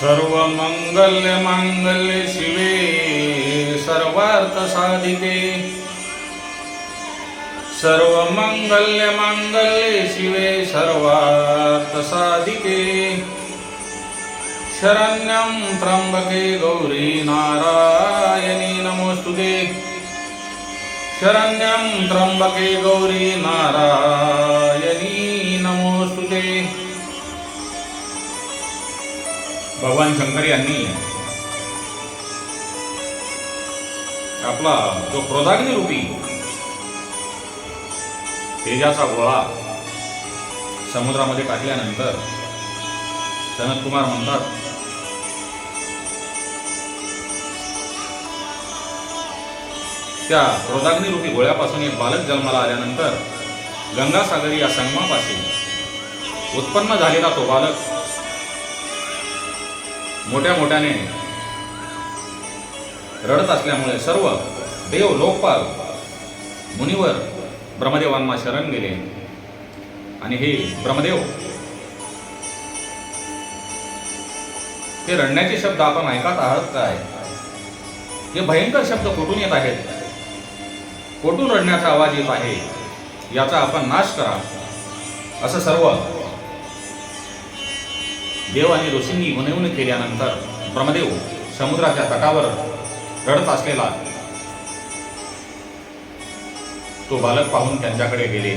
सर्वमंगल्य मांगल्य शिवे सर्वार्थ साधिके सर्वमंगल्य मांगल्य शिवे सर्वार्थ साधिके शरण्यं त्र्यंबके गौरी नारायणी नमोस्तुते। शरण्यं त्र्यंबके गौरी नारायणी भगवान शंकर यांनी आपला जो क्रोधाग्नी रूपी तेजाचा गोळा समुद्रामध्ये टाकल्यानंतर सनत कुमार म्हणतात त्या क्रोधाग्नी रूपी गोळ्यापासून एक बालक जन्माला आल्यानंतर गंगासागरी या संगमापासून उत्पन्न झालेला तो बालक मोठ्या मोठ्याने रडत असल्यामुळे सर्व देव लोकपाल मुनिवर ब्रह्मदेवांना शरण गेले. आणि हे ब्रह्मदेव ते रडण्याचे शब्द आपण ऐकत आहात काय? हे भयंकर शब्द कुठून येत आहेत? कोठून रडण्याचा आवाज येत आहे? याचा आपण नाश करा. असं सर्व देव आणि ऋषींनी विनवणी केल्यानंतर ब्रह्मदेव समुद्राच्या तटावर रडत असलेला तो बालक पाहून त्यांच्याकडे गेले.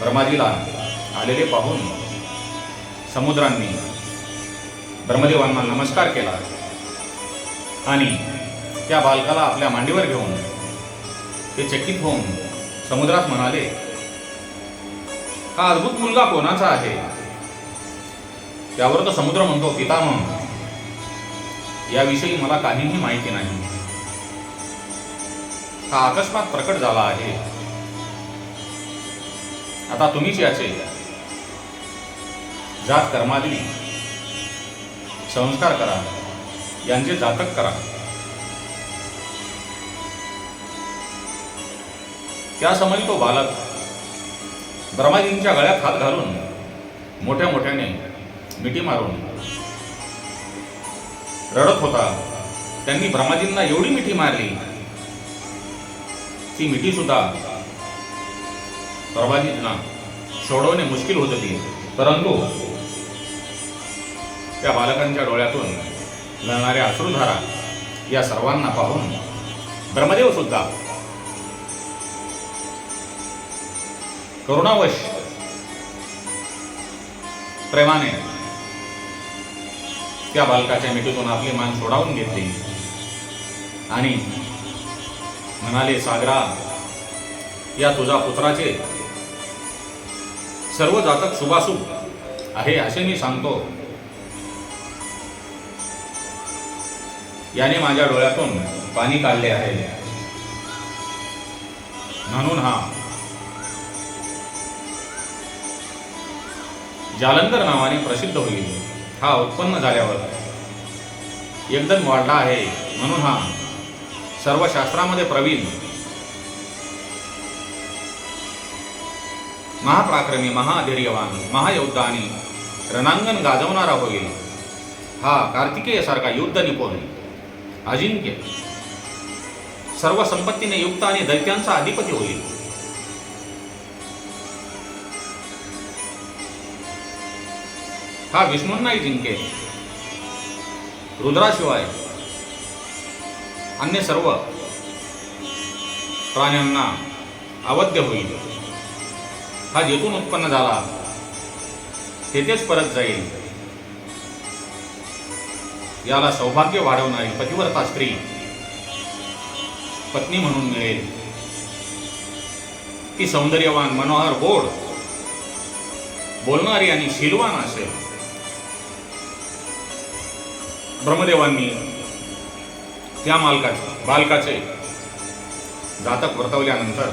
ब्रह्माजीला आलेले पाहून समुद्रांनी ब्रह्मदेवांना नमस्कार केला आणि त्या बालकाला आपल्या मांडीवर घेऊन ते चकित होऊन समुद्रात म्हणाले हा अद्भुत मुलगा कोणाचा आहे? त्यावर तो समुद्र म्हणतो पितामह याविषयी मला काहीही माहिती नाही. हा अकस्मात प्रकट झाला आहे. आता तुम्हीच याचे. जात कर्मादी संस्कार करा. यांचे जातक करा. त्यासमयी तो बालक ब्रह्माजींच्या गळ्यात हात घालून मोठ्या मोठ्याने मिठी मारून. रडत होता. त्यांनी ब्रह्माजींना एवढी मिठी मारली. ती मिठी सुद्धा ब्रह्माजींना सोडवणे मुश्किल होत होती. परंतु त्या बालकांच्या डोळ्यातून लढणाऱ्या अश्रुधारा या सर्वांना पाहून ब्रह्मदेव सुद्धा करुणावश प्रेमाने त्या बालकाच्या मिठीतून आपली मान सोडावून घेतली. आणि म्हणाले सागरा या तुझ्या पुत्राचे सर्व जातक शुभाशुभ आहे असे मी सांगतो. याने माझ्या डोळ्यातून पाणी काढले आहे. म्हणून हा जालंधर नावाने प्रसिद्ध होईल. हा उत्पन्न झाल्यावर एकदम वाढला आहे म्हणून हा सर्व शास्त्रामध्ये प्रवीण महाप्राक्रमी महाधैर्यवान महायोद्धा आणि रणांगण गाजवणारा होईल. हा कार्तिकेयसारखा युद्ध निपुण अजिंक्य सर्व संपत्तीने युक्त आणि दैत्यांचा अधिपती होईल. हा विष्णूंनाही जिंकेल रुद्राशिवाय अन्य सर्व प्राण्यांना अवध्य होईल. हा जेथून उत्पन्न झाला तेथेच परत जाईल. याला सौभाग्य वाढवणारी पतिव्रता स्त्री पत्नी म्हणून मिळेल. ती सौंदर्यवान मनोहर गोड बोलणारी आणि शिलवान असेल. ब्रह्मदेवांनी त्या मालकाचे बालकाचे जातक वर्तवल्यानंतर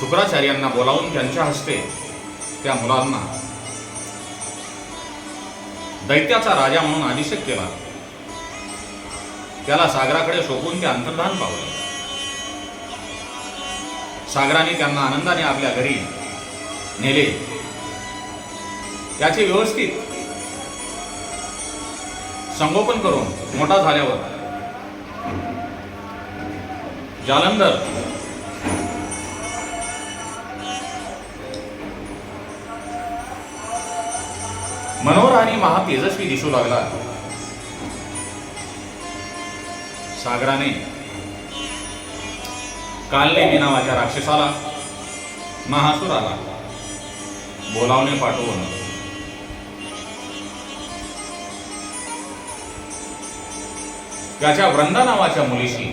शुक्राचार्यांना बोलावून त्यांच्या हस्ते त्या मुलांना दैत्याचा राजा म्हणून अभिषेक केला. त्याला सागराकडे सोपून ते अंतर्धान पावलं. सागराने त्यांना आनंदाने आपल्या घरी नेले. त्याचे व्यवस्थित संगोपन करून मोठा झाल्यावर. जालंधर. मनोहर आणि महातेजस्वी दिसू लागला. सागराने. कालने विनावाच्या राक्षसाला महासुराला बोलावणे पाठवून. त्याच्या वृंदा नावाच्या मुलीशी.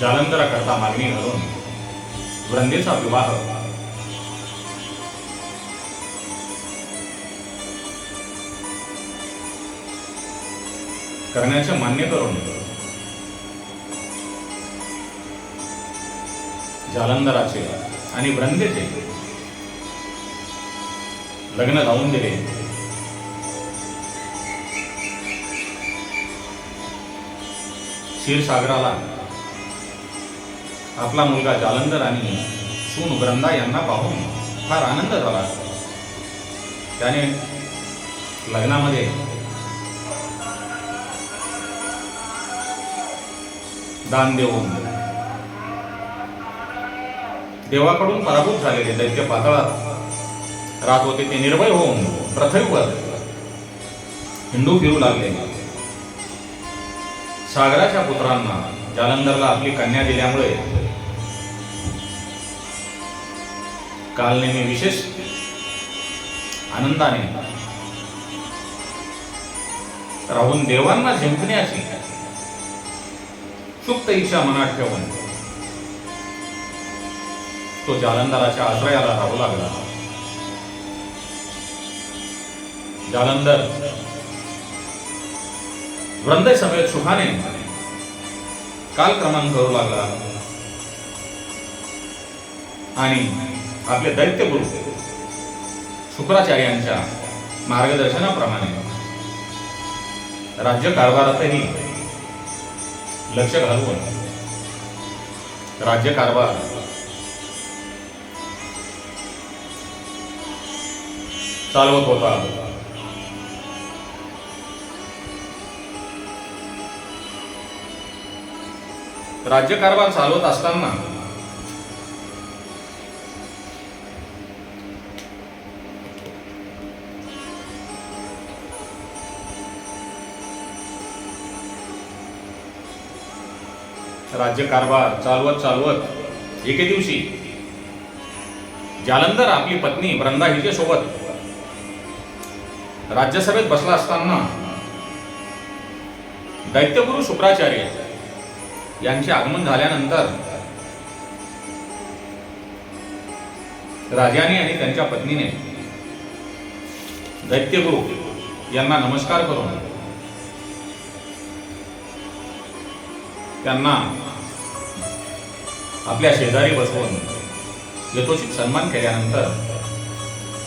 जालंधराकरता मागणी घालून वृंदेचा विवाह करण्याचे मान्य करून जालंधराचे आणि वृंदेचे लग्न लावून दिले. क्षीरसागराला. आपला मुलगा जालंधर आणि सून ग्रंदा यांना पाहून फार आनंद झाला. त्याने लग्नामध्ये दान देऊन देवाकडून पराभूत झालेले दैत्य पातळात राहत होते ते निर्भय होऊन पृथ्वीवर हिंदू फिरू लागले. सागराच्या पुत्रांना जालंधरला आपली कन्या दिल्यामुळे काल नेहमी विशेष आनंदाने राहून देवांना जिंकण्याची सुप्त इच्छा मनात ठेवून तो जालंधराच्या आश्रयाला राहू लागला. जालंधर वृंदय समेत सुखाने कालक्रमांक करू लागला. आणि आपले दैत्य गुरु शुक्राचार्यांच्या मार्गदर्शनाप्रमाणे राज्य कारभारातही लक्ष घालून राज्य कारभार चालवत होता. राज्यकारभार चालवत असताना राज्यकारभार चालवत चालवत एके दिवशी जालंधर आपली पत्नी वृंदा हिजेसोबत सोबत राज्यसभेत बसला असताना दैत्यगुरु शुक्राचार्य यांचे आगमन झाल्यानंतर राजाने आणि त्यांच्या पत्नीने दैत्यगुरु यांना नमस्कार करून त्यांना आपल्या शेजारी बसवून यथोचित सन्मान केल्यानंतर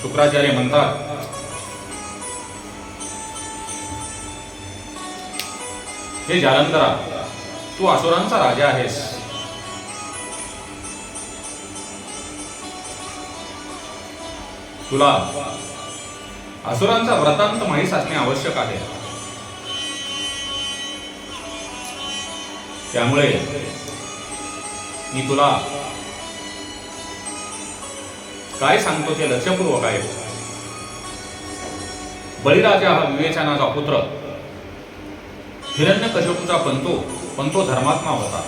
शुक्राचार्य म्हणतात हे जालंधरा तू असुरांचा राजा आहेस. तुला असुरांचा व्रतांत माहीत असणे आवश्यक आहे. त्यामुळे मी तुला काय सांगतो ते लक्षपूर्वक आहे. बळीराजा हा विवेचनाचा पुत्र. हिरण्य कश्यपूचा पंतो पण तो धर्मात्मा होता.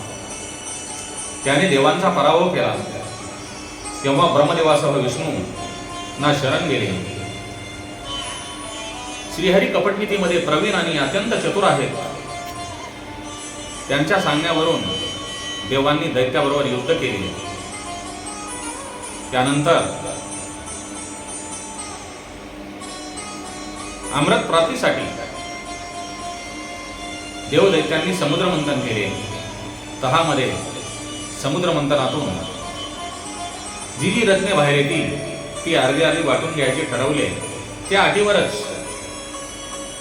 त्याने देवांचा पराभव केला. तेव्हा ब्रह्मदेवासह विष्णू ना शरण गेले. श्रीहरी कपटनीतीमध्ये प्रवीण आणि अत्यंत चतुर आहेत. त्यांच्या सांगण्यावरून देवांनी दैत्याबरोबर युद्ध केले. त्यानंतर अमृत प्राप्तीसाठी देवदैत्यांनी समुद्रमंथन केले. तहामध्ये समुद्रमंथनातून जी जी रत्ने बाहेर येतील ती अर्धी अर्धी वाटून घ्यायचे ठरवले. त्या अटीवरच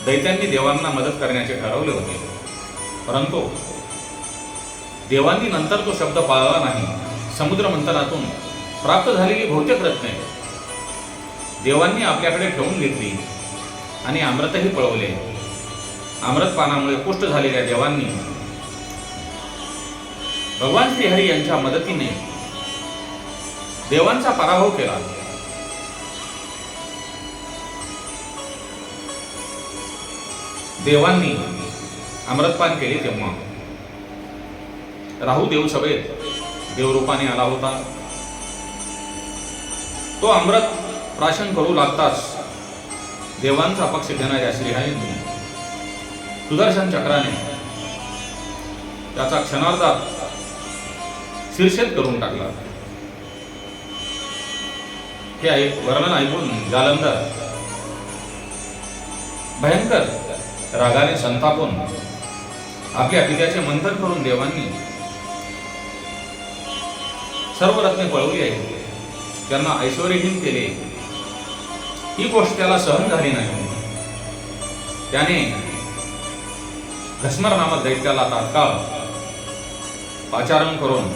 दैत्यांनी देवांना मदत करण्याचे ठरवले होते. परंतु देवांनी नंतर तो शब्द पाळला नाही. समुद्र मंथनातून प्राप्त झालेली बहुतेक रत्ने देवांनी आपल्याकडे ठेवून घेतली आणि अमृतही पळवले. अमृतपानामुळे पुष्ट झालेल्या देवांनी भगवान श्रीहरी यांच्या मदतीने देवांचा पराभव केला. देवांनी अमृतपान केले तेव्हा. राहू देव सभेत देवरूपाने आला होता. तो अमृत प्राशन करू लागताच देवांचा पक्ष घेणाऱ्या श्रीहरींनी सुदर्शन चक्राने त्याचा क्षणार्धात शीर्षेत करून टाकला. हे ऐक वर्णन ऐकून जालंधर. भयंकर रागाने संतापून आपल्या पित्याचे मंथन करून देवांनी सर्व रत्ने पळवली आहे त्यांना ऐश्वर्यहीन केले. ही गोष्ट त्याला सहन झाली नाही. त्याने घस्मर नामक दैत्याला तात्काळ पाचारण करून.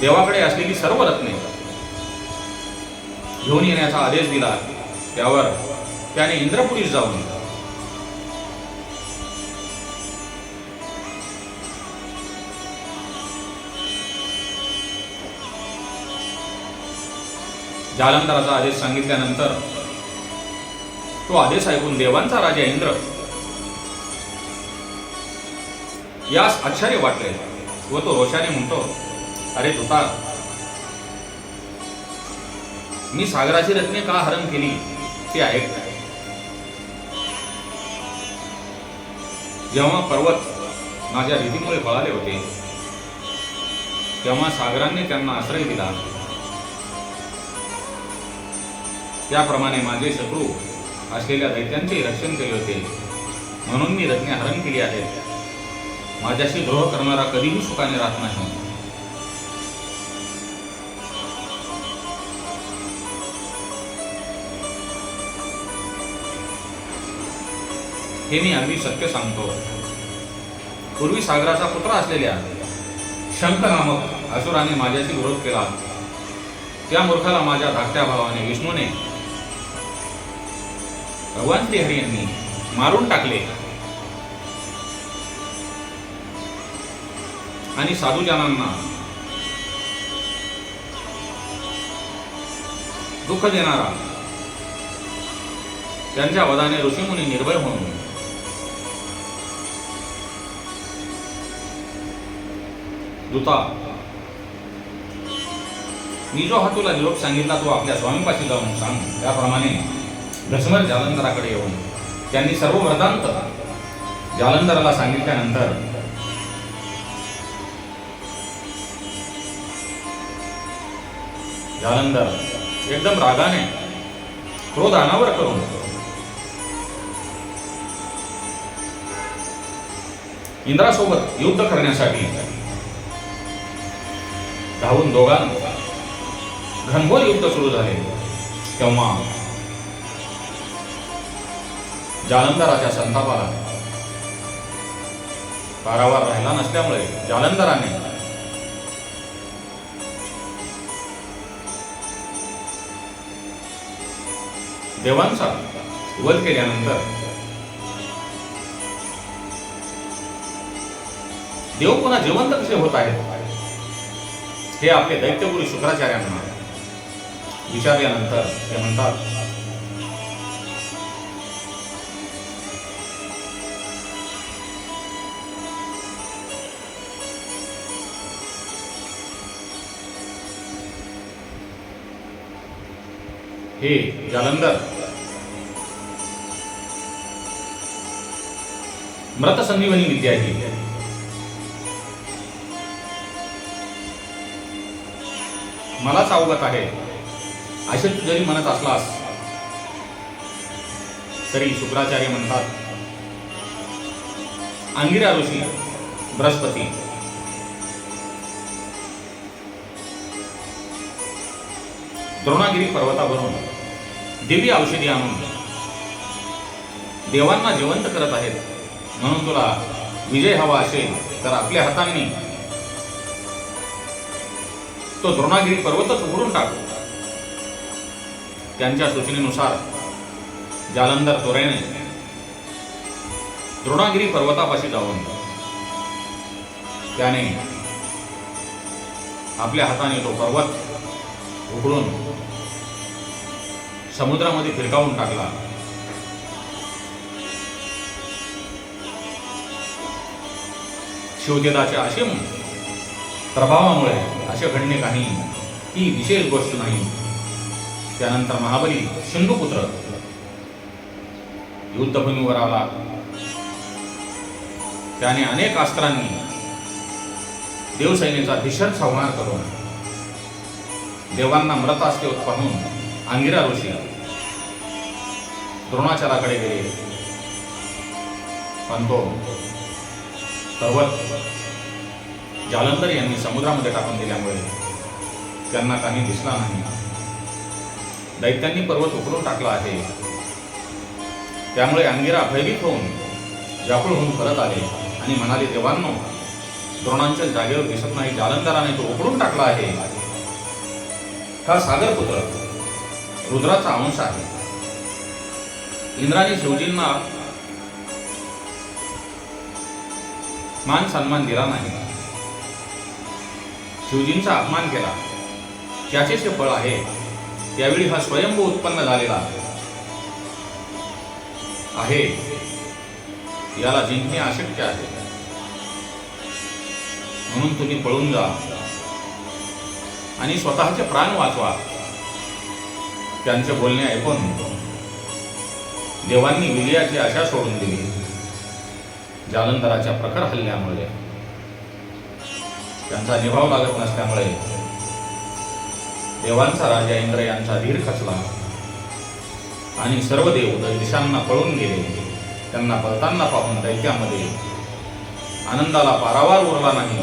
देवाकडे असलेली सर्व रत्ने घेऊन येण्याचा आदेश दिला. त्यावर त्याने इंद्रपुरीस जाऊन जालंधराचा आदेश सांगितल्यानंतर तो आदेश ऐकून देवांचा राजा इंद्र. यास आश्चर्य वाटले व तो रोषाने म्हणतो अरे तुता मी सागराची रत्ने का हरण केली ते ऐक जेव्हा पर्वत माझ्या रीतीमुळे पळाले होते तेव्हा सागराने त्यांना आश्रय दिला. त्याप्रमाणे माझे शत्रू असलेल्या दैत्यांचे रक्षण केले होते. म्हणून मी रत्ने हरण केली आहेत. माझ्याशी द्रोह करणारा कधीही सुखाने राहत नाही. हे मी अगदी सत्य सांगतो. पूर्वी सागराचा पुत्र असलेल्या शंख नामक असुराने माझ्याशी विरोध केला. त्या मूर्खाला माझ्या धाकट्या भावाने विष्णूने भगवान श्रीहरी यांनी मारून टाकले. आणि साधूजनांना दुःख देणारा त्यांच्या वदाने ऋषीमुनी निर्भय होऊन दुता मी जो हा तुला निरोप सांगितला तो आपल्या स्वामीपाशी जाऊन सांग. त्याप्रमाणे घसमर जालंधराकडे येऊन त्यांनी सर्व वृत्तांत जालंधराला सांगितल्यानंतर जालंधर एकदम रागाने क्रोध अनावर करून इंद्रासोबत युद्ध करण्यासाठी धावून दोघां घनघोर युद्ध सुरू झाले. तेव्हा जालंधराच्या संतापाला. पारावार राहिला नसल्यामुळे जालंधराने. देवांचा वध केल्यानंतर देव पुन्हा जिवंत कसे होत आहेत? हे आपले दैत्यगुरु शुक्राचार्यांना विचारल्यानंतर ते म्हणतात हे जालंधर. मृत संजीवनी विद्या ही मलाच अवगत आहे. असे तू जरी म्हणत असलास तरी शुक्राचार्य म्हणतात अंगिरा ऋषी बृहस्पती. द्रोणागिरी पर्वतावरून दिव्य औषधी आणून देवांना जिवंत करत आहेत. म्हणून तुला विजय हवा असेल तर आपल्या हातांनी तो द्रोणागिरी पर्वतच उघडून टाकतो त्यांच्या सूचनेनुसार जालंधर त्वरेने द्रोणागिरी पर्वतापाशी जाऊन त्याने आपल्या हाताने तो पर्वत उघडून समुद्रामध्ये फिरकावून टाकला. शिवदेदाच्या असीम प्रभावामुळे असे घडणे काही ही विशेष गोष्ट नाही. त्यानंतर महाबली सिंधुपुत्र युद्धभूमीवर आला. त्याने अनेक अस्त्रांनी देवसैनेचा भीषण संहार करून देवांना मृतास्ते पाहून अंगिरा ऋषी द्रोणाचाराकडे गेले. पण तो पर्वत जालंधर यांनी समुद्रामध्ये टाकून दिल्यामुळे त्यांना काही दिसला नाही. दैत्यांनी पर्वत उकडून टाकला आहे. त्यामुळे अंगिरा भयभीत होऊन व्याकुळ होऊन परत आले आणि म्हणाले देवांनो द्रोणांच्या जागेवर दिसत नाही जालंधराने तो उकळून टाकला आहे. हा सागरपुत्र रुद्राचा अंश आहे. इंद्राने शिवजींना मान सन्मान दिला नाही. शिवजींचा अपमान केला. त्याचे जे फळ आहे त्यावेळी हा स्वयंभू उत्पन्न झालेला आहे. याला जिंकणे अशक्य आहे. म्हणून तुम्ही पळून जा आणि स्वतःचे प्राण वाचवा. त्यांचे बोलणे ऐकून देवांनी विजयाची आशा सोडून दिली. जालंधराच्या प्रखर हल्ल्यामुळे त्यांचा निभाव लागत नसल्यामुळे देवांचा राजा इंद्र यांचा धीर खचला आणि सर्व देव दिशांना पळून गेले. त्यांना पळताना पाहून दैत्यामध्ये आनंदाला पारावार उरला नाही.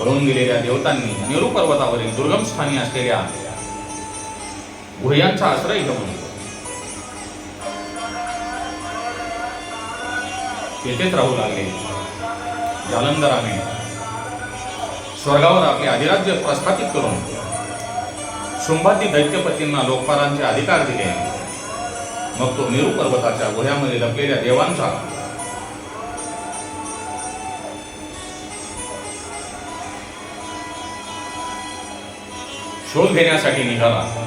भरून गेलेल्या देवतांनी नेरू पर्वतावरील दुर्गम स्थानी असलेल्या गुह्यांचा आश्रय घेऊन तेथेच राहू लागले. जालंधराने स्वर्गावर आपले अधिराज्य प्रस्थापित करून शुंभाती दैत्यपतींना लोकपालांचे अधिकार दिले. मग तो मेरू पर्वताच्या गुह्यामध्ये लपलेल्या देवांचा शोध घेण्यासाठी निघाला.